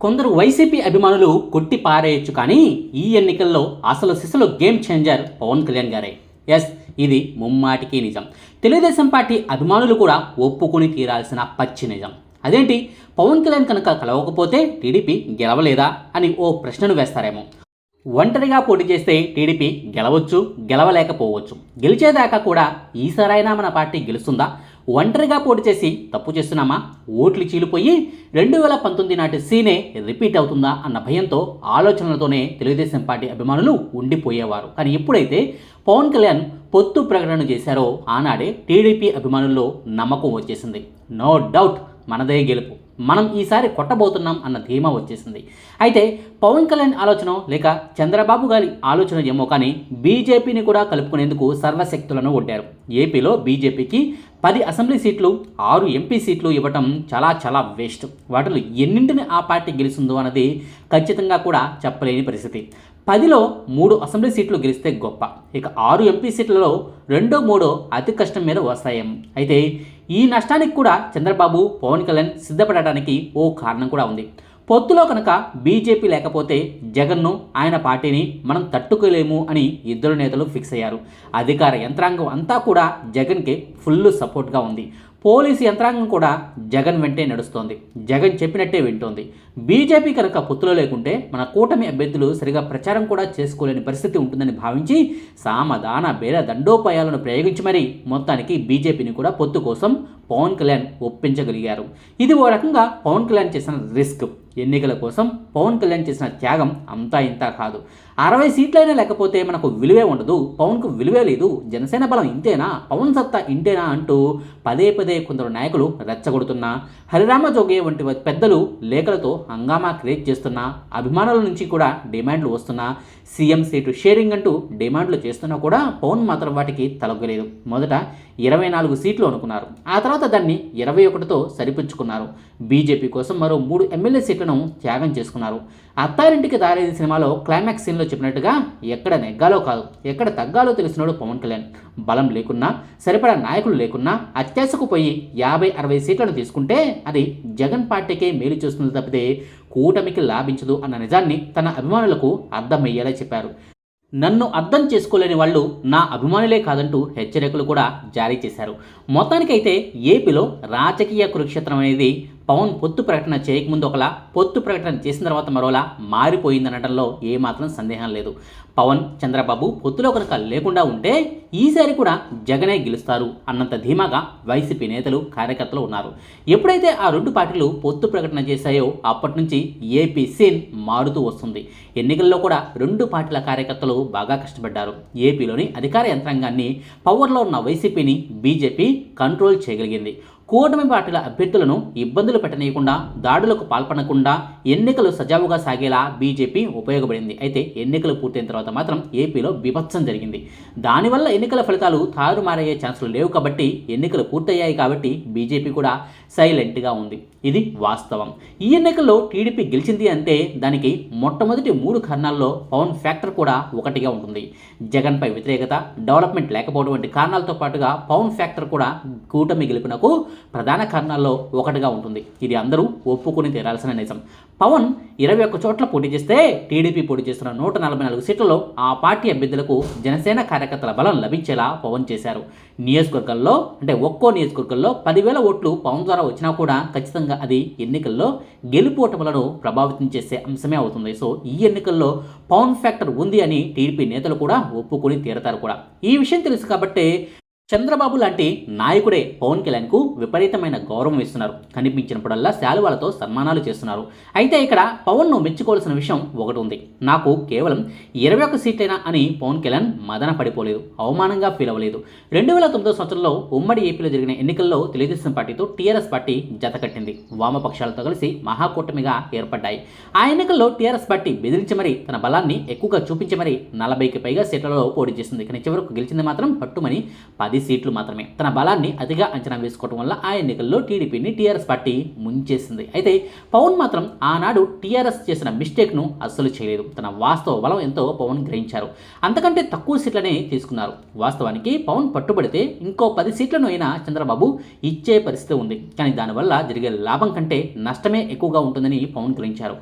కొందరు వైసీపీ అభిమానులు కొట్టి పారేయొచ్చు కానీ ఈ ఎన్నికల్లో అసలు సిసలు గేమ్ చేంజర్ పవన్ కళ్యాణ్ గారే. ఎస్ ఇది ముమ్మాటికి నిజం. తెలుగుదేశం పార్టీ అభిమానులు కూడా ఒప్పుకొని తీరాల్సిన పచ్చి నిజం. అదేంటి? పవన్ కళ్యాణ్ కనుక కలవకపోతే టీడీపీ గెలవలేదా అని ఓ ప్రశ్నను వేస్తారేమో. ఒంటరిగా పోటీ చేస్తే టీడీపీ గెలవచ్చు గెలవలేకపోవచ్చు. గెలిచేదాకా కూడా ఈసారైనా మన పార్టీ గెలుస్తుందా? ఒంటరిగా పోటీ చేసి తప్పు చేస్తున్నామా? ఓట్లు చీలిపోయి రెండు వేల పంతొమ్మిది నాటి సీనే రిపీట్ అవుతుందా అన్న భయంతో ఆలోచనలతోనే తెలుగుదేశం పార్టీ అభిమానులు ఉండిపోయేవారు. కానీ ఎప్పుడైతే పవన్ కళ్యాణ్ పొత్తు ప్రకటన చేశారో ఆనాడే టీడీపీ అభిమానుల్లో నమ్మకం వచ్చేసింది. నో డౌట్ మనదే గెలుపు. మనం ఈసారి కొట్టబోతున్నాం అన్న ధీమా వచ్చేసింది. అయితే పవన్ కళ్యాణ్ ఆలోచన లేక చంద్రబాబు గారి ఆలోచన ఏమో కానీ బీజేపీని కూడా కలుపుకునేందుకు సర్వశక్తులను ఒడ్డారు ఏపీలో బీజేపీకి పది అసెంబ్లీ సీట్లు ఆరు ఎంపీ సీట్లు ఇవ్వటం చాలా చాలా వేస్ట్. వాటిలో ఎన్నింటిని ఆ పార్టీ గెలుస్తుందో అన్నది ఖచ్చితంగా కూడా చెప్పలేని పరిస్థితి. పదిలో మూడు అసెంబ్లీ సీట్లు గెలిస్తే గొప్ప. ఇక ఆరు ఎంపీ సీట్లలో రెండో మూడో అతి కష్టం మీద వస్తాయేమో. అయితే ఈ నష్టానికి కూడా చంద్రబాబు పవన్ కళ్యాణ్ సిద్ధపడటానికి ఓ కారణం కూడా ఉంది. పొత్తులో కనుక బీజేపీ లేకపోతే జగన్ను ఆయన పార్టీని మనం తట్టుకోలేము అని ఇద్దరు నేతలు ఫిక్స్ అయ్యారు. అధికార యంత్రాంగం అంతా కూడా జగన్కి ఫుల్ సపోర్ట్గా ఉంది. పోలీసు యంత్రాంగం కూడా జగన్ వెంటే నడుస్తోంది. జగన్ చెప్పినట్టే వింటోంది. బీజేపీ కనుక పొత్తులో లేకుంటే మన కూటమి అభ్యర్థులు సరిగా ప్రచారం కూడా చేసుకోలేని పరిస్థితి ఉంటుందని భావించి సామదాన బేర దండోపాయాలను ప్రయోగించి మరీ మొత్తానికి బీజేపీని కూడా పొత్తు కోసం పవన్ కళ్యాణ్ ఒప్పించగలిగారు. ఇది ఓ రకంగా పవన్ కళ్యాణ్ చేసిన రిస్క్. ఎన్నికల కోసం పవన్ కళ్యాణ్ చేసిన త్యాగం అంతా ఇంతా కాదు. అరవై సీట్లైనా లేకపోతే మనకు విలువే ఉండదు. పవన్కు విలువే లేదు. జనసేన బలం ఇంతేనా? పవన్ సత్తా ఇంతేనా అంటూ పదే పదే కొందరు నాయకులు రెచ్చగొడుతున్నా హరిరామ జోగే వంటి పెద్దలు లేఖలతో హంగామా క్రియేట్ చేస్తున్నా అభిమానుల నుంచి కూడా డిమాండ్లు వస్తున్నా సీఎం సీటు షేరింగ్ అంటూ డిమాండ్లు చేస్తున్నా కూడా పవన్ మాత్రం వాటికి తలగలేదు మొదట ఇరవై నాలుగు సీట్లు అనుకున్నారు. ఆ తర్వాత దాన్ని ఇరవై ఒకటితో సరిపుచ్చుకున్నారు. బీజేపీ కోసం మరో మూడు ఎమ్మెల్యే సీట్లను త్యాగం చేసుకున్నారు. అత్తారింటికి దారేది సినిమాలో క్లైమాక్స్ సీన్లో చెప్పినట్టుగా ఎక్కడ నెగ్గాలో కాదు ఎక్కడ తగ్గాలో తెలిసినాడు పవన్ కళ్యాణ్. బలం లేకున్నా సరిపడా నాయకులు లేకున్నా అత్యాశకు పోయి యాభై అరవై సీట్లను తీసుకుంటే అది జగన్ పార్టీకే మేలు చేస్తుంది తప్పితే కూటమికి లాభించదు అన్న నిజాన్ని తన అభిమానులకు అర్థమయ్యేలా చెప్పారు. నన్ను అర్థం చేసుకోలేని వాళ్ళు నా అభిమానులే కాదంటూ హెచ్చరికలు కూడా జారీ చేశారు. మొత్తానికైతే ఏపీలో రాజకీయ కురుక్షేత్రం అనేది పవన్ పొత్తు ప్రకటన చేయకముందు ఒకలా పొత్తు ప్రకటన చేసిన తర్వాత మరోలా మారిపోయిందనడంలో ఏమాత్రం సందేహం లేదు. పవన్ చంద్రబాబు పొత్తులో కనుక లేకుండా ఉంటే ఈసారి కూడా జగనే గెలుస్తారు అన్నంత ధీమాగా వైసీపీ నేతలు కార్యకర్తలు ఉన్నారు. ఎప్పుడైతే ఆ రెండు పార్టీలు పొత్తు ప్రకటన చేశాయో అప్పటి నుంచి ఏపీ సీన్ మారుతూ వస్తుంది. ఎన్నికల్లో కూడా రెండు పార్టీల కార్యకర్తలు బాగా కష్టపడ్డారు. ఏపీలోని అధికార యంత్రాంగాన్ని పవర్లో ఉన్న వైసీపీని బీజేపీ కంట్రోల్ చేయగలిగింది. కూటమి పార్టీల అభ్యర్థులను ఇబ్బందులు పెట్టనీయకుండా దాడులకు పాల్పడకుండా ఎన్నికలు సజావుగా సాగేలా బీజేపీ ఉపయోగపడింది. అయితే ఎన్నికలు పూర్తయిన తర్వాత మాత్రం ఏపీలో బీభత్సం జరిగింది. దానివల్ల ఎన్నికల ఫలితాలు తారుమారయ్యే ఛాన్సులు లేవు కాబట్టి ఎన్నికలు పూర్తయ్యాయి కాబట్టి బీజేపీ కూడా సైలెంట్గా ఉంది. ఇది వాస్తవం. ఈ ఎన్నికల్లో టీడీపీ గెలిచింది అంటే దానికి మొట్టమొదటి మూడు కారణాల్లో పవన్ ఫ్యాక్టర్ కూడా ఒకటిగా ఉంటుంది. జగన్పై వ్యతిరేకత డెవలప్మెంట్ లేకపోవడం వంటి కారణాలతో పాటుగా పవన్ ఫ్యాక్టర్ కూడా కూటమి గెలుపునకు ప్రధాన కారణాల్లో ఒకటిగా ఉంటుంది. ఇది అందరూ ఒప్పుకొని తీరాల్సిన నిజం. పవన్ ఇరవై ఒక్క చోట్ల పోటీ చేస్తే టీడీపీ పోటీ చేస్తున్న నూట నలభై నాలుగు సీట్లలో ఆ పార్టీ అభ్యర్థులకు జనసేన కార్యకర్తల బలం లభించేలా పవన్ చేశారు. నియోజకవర్గాల్లో అంటే ఒక్కో నియోజకవర్గంలో పదివేల ఓట్లు పవన్ ద్వారా వచ్చినా కూడా ఖచ్చితంగా అది ఎన్నికల్లో గెలుపోటములను ప్రభావితం చేసే అంశమే అవుతుంది. సో ఈ ఎన్నికల్లో పవన్ ఫ్యాక్టర్ ఉంది అని టీడీపీ నేతలు కూడా ఒప్పుకొని తీరతారు కూడా. ఈ విషయం తెలుసు కాబట్టి చంద్రబాబు లాంటి నాయకుడే పవన్ కళ్యాణ్కు విపరీతమైన గౌరవం ఇస్తున్నారు. కనిపించినప్పుడల్లా శాలువాలతో సన్మానాలు చేస్తున్నారు. అయితే ఇక్కడ పవన్ను మెచ్చుకోవాల్సిన విషయం ఒకటి ఉంది. నాకు కేవలం ఇరవై ఒక్క సీట్లైనా అని పవన్ కళ్యాణ్ మదన పడిపోలేదు. అవమానంగా ఫీల్ అవ్వలేదు. రెండు వేల తొమ్మిదో సంవత్సరంలో ఉమ్మడి ఏపీలో జరిగిన ఎన్నికల్లో తెలుగుదేశం పార్టీతో టీఆర్ఎస్ పార్టీ జతకట్టింది వామపక్షాలతో కలిసి మహాకూటమిగా ఏర్పడ్డాయి. ఆ ఎన్నికల్లో టీఆర్ఎస్ పార్టీ బెదిరించి మరీ తన బలాన్ని ఎక్కువగా చూపించి మరీ నలభైకి పైగా సీట్లలో పోటీ చేసింది. కానీ చివరకు గెలిచింది మాత్రం పట్టుమని పది పది సీట్లు మాత్రమే. తన బలాన్ని అతిగా అంచనా వేసుకోవడం వల్ల ఆ ఎన్నికల్లో టీడీపీని టీఆర్ఎస్ పార్టీ ముంచేసింది. అయితే పవన్ మాత్రం ఆనాడు టీఆర్ఎస్ చేసిన మిస్టేక్ను అస్సలు చేయలేదు. తన వాస్తవ బలం ఎంతో పవన్ గ్రహించారు. అంతకంటే తక్కువ సీట్లనే తీసుకున్నారు. వాస్తవానికి పవన్ పట్టుబడితే ఇంకో పది సీట్లను అయినా చంద్రబాబు ఇచ్చే పరిస్థితి ఉంది. కానీ దానివల్ల జరిగే లాభం కంటే నష్టమే ఎక్కువగా ఉంటుందని పవన్ గ్రహించారు.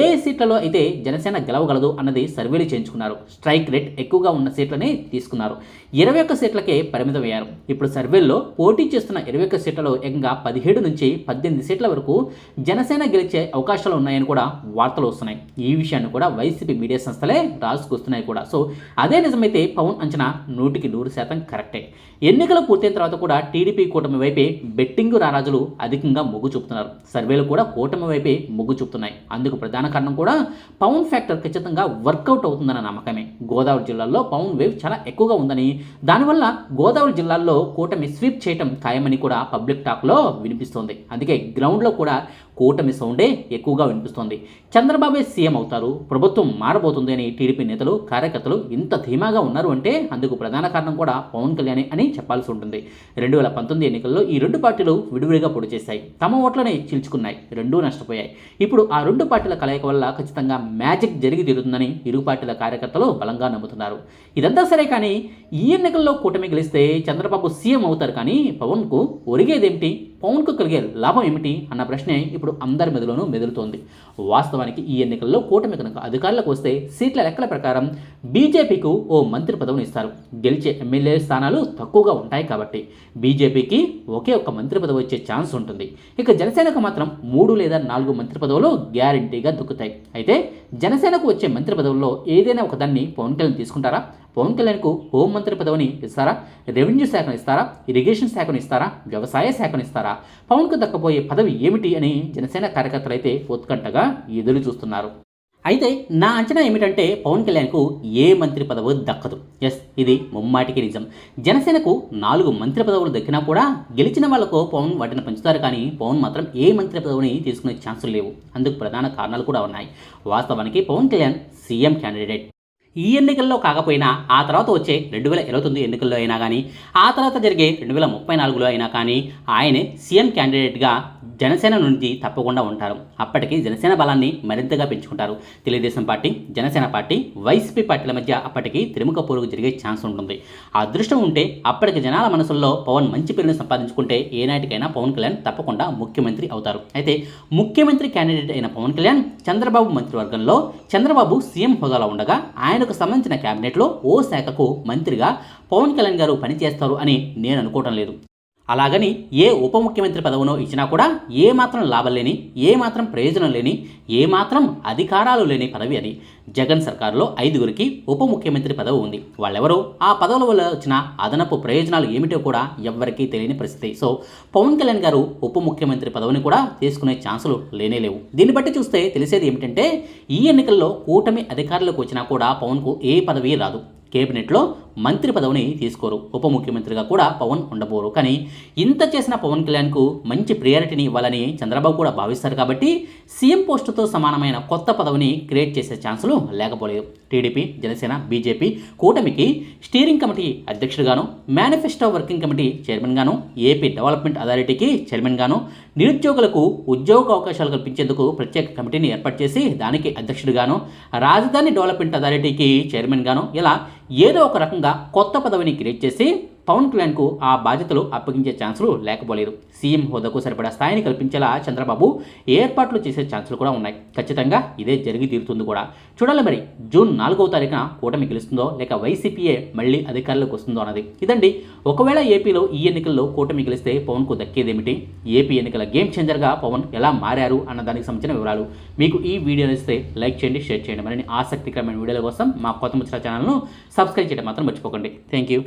ఏ సీట్లలో అయితే జనసేన గెలవగలదు అన్నది సర్వేలు చేయించుకున్నారు. స్ట్రైక్ రేట్ ఎక్కువగా ఉన్న సీట్లనే తీసుకున్నారు. ఇరవై ఒక్క సీట్లకే పరిమితం వేయారు ఇప్పుడు సర్వేల్లో పోటీ చేస్తున్న ఇరవై ఒక్క సీట్లలో ఏకంగా పదిహేడు నుంచి పద్దెనిమిది సీట్ల వరకు జనసేన గెలిచే అవకాశాలు ఉన్నాయని కూడా వార్తలు వస్తున్నాయి. ఈ విషయాన్ని కూడా వైసీపీ మీడియా సంస్థలే రాసుకొస్తున్నాయి కూడా. సో అదే నిజమైతే పవన్ అంచనా నూటికి నూరు శాతం కరెక్టే. ఎన్నికలు పూర్తయిన తర్వాత కూడా టీడీపీ కూటమి వైపే బెట్టింగ్ రారాజులు అధికంగా మొగ్గు చూపుతున్నారు. సర్వేలు కూడా కూటమి వైపే మొగ్గు చూపుతున్నాయి. అందుకు ప్రధాన కారణం కూడా పవన్ ఫ్యాక్టర్ ఖచ్చితంగా వర్కౌట్ అవుతుందన్న నమ్మకమే. గోదావరి జిల్లాలో పవన్ వేవ్ చాలా ఎక్కువగా ఉందని దానివల్ల గోదావరి జిల్లాల్లో కూటమి స్వీప్ చేయటం ఖాయమని కూడా పబ్లిక్ టాక్లో వినిపిస్తోంది. అందుకే గ్రౌండ్లో కూడా కూటమి సౌండే ఎక్కువగా వినిపిస్తోంది. చంద్రబాబే సీఎం అవుతారు. ప్రభుత్వం మారబోతుంది అని టీడీపీ నేతలు కార్యకర్తలు ఇంత ధీమాగా ఉన్నారు అంటే అందుకు ప్రధాన కారణం కూడా పవన్ కళ్యాణ్ అని చెప్పాల్సి ఉంటుంది. రెండు వేల పంతొమ్మిది ఎన్నికల్లో ఈ రెండు పార్టీలు విడివిడిగా పొడి చేశాయి. తమ ఓట్లనే చీల్చుకున్నాయి. రెండూ నష్టపోయాయి. ఇప్పుడు ఆ రెండు పార్టీల కలయిక వల్ల ఖచ్చితంగా మ్యాజిక్ జరిగి తీరుతుందని ఇరు పార్టీల కార్యకర్తలు బలంగా నమ్ముతున్నారు. ఇదంతా సరే కానీ ఈ ఎన్నికల్లో కూటమి గెలిస్తే చంద్రబాబు సీఎం అవుతారు కానీ పవన్కు ఒరిగేదేమిటి? పవన్కు కలిగే లాభం ఏమిటి అన్న ప్రశ్నే ఇప్పుడు అందరి మెదలోనూ మెదులుతోంది. వాస్తవానికి ఈ ఎన్నికల్లో కూటమి కనుక అధికారులకు వస్తే సీట్ల లెక్కల ప్రకారం బీజేపీకు ఓ మంత్రి పదవిని ఇస్తారు. గెలిచే ఎమ్మెల్యే స్థానాలు తక్కువగా ఉంటాయి కాబట్టి బీజేపీకి ఒకే ఒక్క మంత్రి పదవి వచ్చే ఛాన్స్ ఉంటుంది. ఇక జనసేనకు మాత్రం మూడు లేదా నాలుగు మంత్రి పదవులు గ్యారంటీగా దొక్కుతాయి. అయితే జనసేనకు వచ్చే మంత్రి పదవుల్లో ఏదైనా ఒకదాన్ని పవన్ కళ్యాణ్ తీసుకుంటారా? పవన్ కళ్యాణ్కు హోంమంత్రి పదవిని ఇస్తారా? రెవెన్యూ శాఖను ఇస్తారా? ఇరిగేషన్ శాఖను ఇస్తారా? వ్యవసాయ శాఖను ఇస్తారా? పవన్కు దక్కపోయే పదవి ఏమిటి అని జనసేన కార్యకర్తలు అయితే ఉత్కంఠగా ఎదురు చూస్తున్నారు. అయితే నా అంచనా ఏమిటంటే పవన్ కళ్యాణ్కు ఏ మంత్రి పదవి దక్కదు. ఎస్ ఇది ముమ్మాటికి నిజం. జనసేనకు నాలుగు మంత్రి పదవులు దక్కినా కూడా గెలిచిన వాళ్ళకు పవన్ వాటిని పంచుతారు కానీ పవన్ మాత్రం ఏ మంత్రి పదవిని తీసుకునే ఛాన్సులు లేవు. అందుకు ప్రధాన కారణాలు కూడా ఉన్నాయి. వాస్తవానికి పవన్ కళ్యాణ్ సీఎం క్యాండిడేట్. ఈ ఎన్నికల్లో కాకపోయినా ఆ తర్వాత వచ్చే రెండు వేల ఇరవై తొమ్మిది ఎన్నికల్లో అయినా కానీ ఆ తర్వాత జరిగే రెండు వేల ముప్పై నాలుగులో అయినా కానీ ఆయనే సీఎం క్యాండిడేట్గా జనసేన నుండి తప్పకుండా ఉంటారు. అప్పటికి జనసేన బలాన్ని మరింతగా పెంచుకుంటారు. Telugu Desam party Janasena party YCP పార్టీల మధ్య అప్పటికి త్రిముఖ పోరుకు జరిగే ఛాన్స్ ఉంటుంది. ఆ అదృష్టం ఉంటే అప్పటికి జనాల మనసుల్లో పవన్ మంచి పేరును సంపాదించుకుంటే ఏనాటికైనా పవన్ కళ్యాణ్ తప్పకుండా ముఖ్యమంత్రి అవుతారు. అయితే ముఖ్యమంత్రి క్యాండిడేట్ అయిన పవన్ కళ్యాణ్ చంద్రబాబు మంత్రివర్గంలో చంద్రబాబు సీఎం హోదాలో ఉండగా ఆయనకు సంబంధించిన క్యాబినెట్లో ఓ శాఖకు మంత్రిగా పవన్ కళ్యాణ్ గారు పనిచేస్తారు అని నేను అనుకోవటం లేదు. అలాగని ఏ ఉప ముఖ్యమంత్రి పదవునో ఇచ్చినా కూడా ఏ మాత్రం లాభం లేని ఏ మాత్రం ప్రయోజనం లేని ఏ మాత్రం అధికారాలు లేని పదవి అది జగన్ సర్కారులో ఐదుగురికి ఉప ముఖ్యమంత్రి పదవి ఉంది. వాళ్ళెవరో? ఆ పదవుల వల్ల వచ్చిన అదనపు ప్రయోజనాలు ఏమిటో కూడా ఎవ్వరికీ తెలియని పరిస్థితి. సో పవన్ కళ్యాణ్ గారు ఉప ముఖ్యమంత్రి పదవిని కూడా తీసుకునే ఛాన్సులు లేనే లేవు. దీన్ని బట్టి చూస్తే తెలిసేది ఏమిటంటే ఈ ఎన్నికల్లో కూటమి అధికారులకు వచ్చినా కూడా పవన్కు ఏ పదవి రాదు. కేబినెట్లో మంత్రి పదవిని తీసుకోరు. ఉప ముఖ్యమంత్రిగా కూడా పవన్ ఉండబోరు. కానీ ఇంత చేసిన పవన్ కళ్యాణ్కు మంచి ప్రియారిటీని ఇవ్వాలని చంద్రబాబు కూడా భావిస్తారు కాబట్టి సీఎం పోస్టుతో సమానమైన కొత్త పదవిని క్రియేట్ చేసే ఛాన్సులు లేకపోలేదు. టీడీపీ జనసేన బీజేపీ కూటమికి స్టీరింగ్ కమిటీ అధ్యక్షుడిగాను మేనిఫెస్టో వర్కింగ్ కమిటీ చైర్మన్గాను ఏపీ డెవలప్మెంట్ అథారిటీకి చైర్మన్గాను నిరుద్యోగులకు ఉద్యోగ అవకాశాలు కల్పించేందుకు ప్రత్యేక కమిటీని ఏర్పాటు చేసి దానికి అధ్యక్షుడిగాను రాజధాని డెవలప్మెంట్ అథారిటీకి చైర్మన్గాను ఇలా ఏదో ఒక రకంగా కొత్త పదవిని క్రియేట్ చేసి పవన్ కళ్యాణ్కు ఆ బాధ్యతలు అప్పగించే ఛాన్సులు లేకపోలేదు. సీఎం హోదాకు సరిపడా స్థాయిని కల్పించేలా చంద్రబాబు ఏర్పాట్లు చేసే ఛాన్సులు కూడా ఉన్నాయి. ఖచ్చితంగా ఇదే జరిగి తీరుతుంది కూడా. చూడాలి మరి జూన్ నాలుగవ తారీఖున కూటమి గెలుస్తుందో లేక వైసీపీఏ మళ్ళీ అధికారంలోకి వస్తుందో అన్నది. ఇదండి ఒకవేళ ఏపీలో ఈ ఎన్నికల్లో కూటమి గెలిస్తే పవన్కు దక్కేదేమిటి? ఏపీ ఎన్నికల గేమ్ చేంజర్గా పవన్ ఎలా మారారు అన్న దానికి సంబంధించిన వివరాలు మీకు ఈ వీడియో నచ్చితే లైక్ చేయండి షేర్ చేయండి. మరిన్ని ఆసక్తికరమైన వీడియోల కోసం మా కొత్త ముచ్చిన ఛానల్ను సబ్స్క్రైబ్ చేయడం మాత్రం మర్చిపోకండి. Thank you.